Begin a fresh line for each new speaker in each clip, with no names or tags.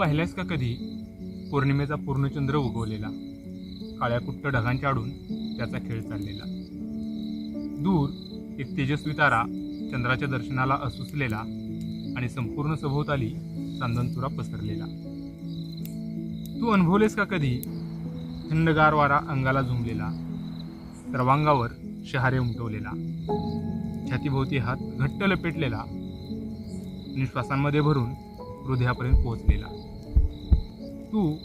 पाहिल्यास का कधी? पौर्णिमेचा पूर्णचंद्र उगवलेला. काळ्या कुट्ट ढगांच्या आडून त्याचा खेळ चाललेला. दूर एक तेजस्वी तारा चंद्राच्या दर्शनाला असुसलेला आणि संपूर्ण सभोवताली चांदनचुरा पसरलेला. तू अनुभवलेस का कधी? थंडगार वारा अंगाला झुंबलेला. सर्वांगावर शहारे उमटवलेला. छातीभोवती हात घट्ट लपेटलेला. निश्वासांमध्ये भरून हृदयापर्यंत पोहोचलेला. तू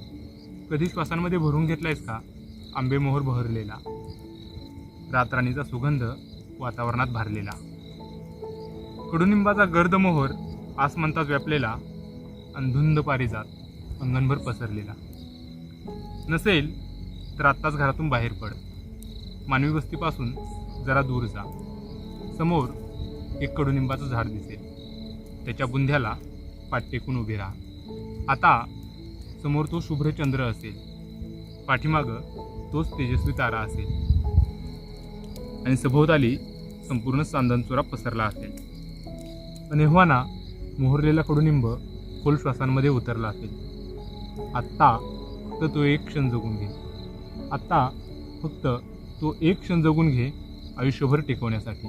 कधी श्वासांमध्ये भरून घेतलायस का? आंबेमोहर बहरलेला. रातराणीचा सुगंध वातावरणात भारलेला. कडुनिंबाचा गर्द मोहर आसमंतात व्यापलेला अंधुंद पारिजात अंगणभर पसरलेला. नसेल तर आत्ताच घरातून बाहेर पड. मानवी वस्तीपासून जरा दूर जा. समोर एक कडुनिंबाचं झाड दिसेल. त्याच्या बुंध्याला पाठ टेकून उभे राहा. आता समोर तो शुभ्रचंद्र असेल. पाठीमागं तोच तेजस्वी तारा असेल. आणि सभोवताली संपूर्ण चांदणचुरा पसरला असेल. अनेहवाना मोहरलेला कडुनिंब खोल श्वासांमध्ये उतरला असेल. आत्ता फक्त तो एक क्षण जगून घे. आत्ता फक्त तो एक क्षण जगून घे आयुष्यभर टिकवण्यासाठी.